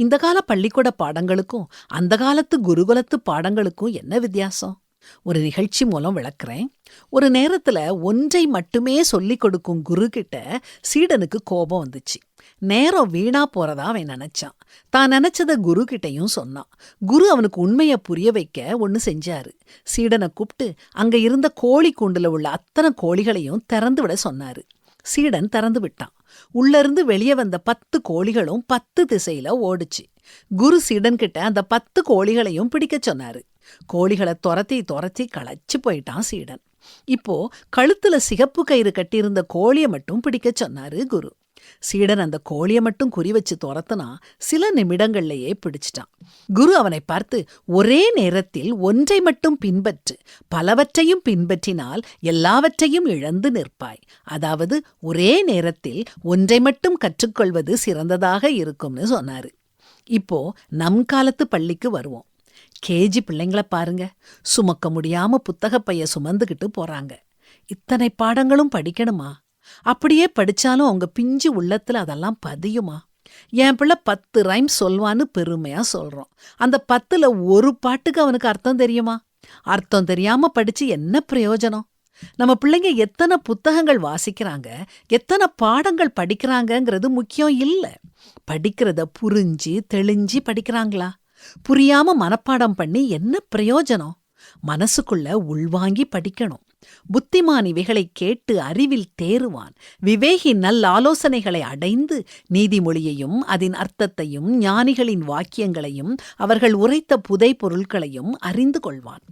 இந்த கால பள்ளிக்கூட பாடங்களுக்கும் அந்த காலத்து குருகுலத்து பாடங்களுக்கும் என்ன வித்தியாசம்? ஒரு நிகழ்ச்சி மூலம் விளக்குறேன். ஒரு நேரத்துல ஒன்றை மட்டுமே சொல்லிக் கொடுக்கும் குரு கிட்ட சீடனுக்கு கோபம் வந்துச்சு. நேரம் வீணா போறதா அவன் நினைச்சான். தான் நினைச்சத குரு கிட்டயும் சொன்னான். குரு அவனுக்கு உண்மைய புரிய வைக்க ஒன்னு செஞ்சாரு. சீடனை கூப்பிட்டு அங்க இருந்த கோழி கூண்டுல உள்ள அத்தனை கோழிகளையும் திறந்து விட சொன்னாரு. சீடன் திறந்து விட்டான். உள்ள இருந்து வெளியே வந்த பத்து கோழிகளும் பத்து திசையில ஓடுச்சு. குரு சீடன் கிட்ட அந்த பத்து கோழிகளையும் பிடிக்க சொன்னாரு. கோழிகளை துரத்தி துரத்தி களைச்சு போயிட்டான் சீடன். இப்போ கழுத்துல சிகப்பு கயிறு கட்டியிருந்த கோழிய மட்டும் பிடிக்க சொன்னாரு குரு. சீடன் அந்த கோழிய மட்டும் குறி வச்சு துரத்துனா சில நிமிடங்கள்லேயே பிடிச்சிட்டான். குரு அவனை பார்த்து ஒரே நேரத்தில் ஒன்றை மட்டும் பின்பற்று. பலவற்றையும் பின்பற்றினால் எல்லாவற்றையும் இழந்து நிற்பாய். அதாவது ஒரே நேரத்தில் ஒன்றை மட்டும் கற்றுக்கொள்வது சிறந்ததாக இருக்கும்னு சொன்னாரு. இப்போ நம் காலத்து பள்ளிக்கு வருவோம். கேஜி பிள்ளைங்கள பாருங்க. சுமக்க முடியாம புத்தகப் பைய சுமந்துகிட்டு போறாங்க. இத்தனை பாடங்களும் படிக்கணுமா? அப்படியே படிச்சாலும் அவங்க பிஞ்சு உள்ளத்துல அதெல்லாம் பதியுமா? என் பிள்ளை பத்து ரைம் சொல்வான்னு பெருமையா சொல்றோம். அந்த பத்துல ஒரு பாட்டுக்கு அவனுக்கு அர்த்தம் தெரியுமா? அர்த்தம் தெரியாம படிச்சு என்ன பிரயோஜனம்? நம்ம பிள்ளைங்க எத்தனை புத்தகங்கள் வாசிக்கிறாங்க? எத்தனை பாடங்கள் படிக்கிறாங்கங்கிறது முக்கியம் இல்ல. படிக்கிறத புரிஞ்சு தெளிஞ்சு படிக்கிறாங்களா? புரியாம மனப்பாடம் பண்ணி என்ன பிரயோஜனம்? மனசுக்குள்ள உள்வாங்கி படிக்கணும். புத்திமான் இவைகளை கேட்டு அறிவில் தேறுவான். விவேகி நல் ஆலோசனைகளை அடைந்து நீதிமொழியையும் அதன் அர்த்தத்தையும் ஞானிகளின் வாக்கியங்களையும் அவர்கள் உரைத்த புதை பொருட்களையும் அறிந்து கொள்வான்.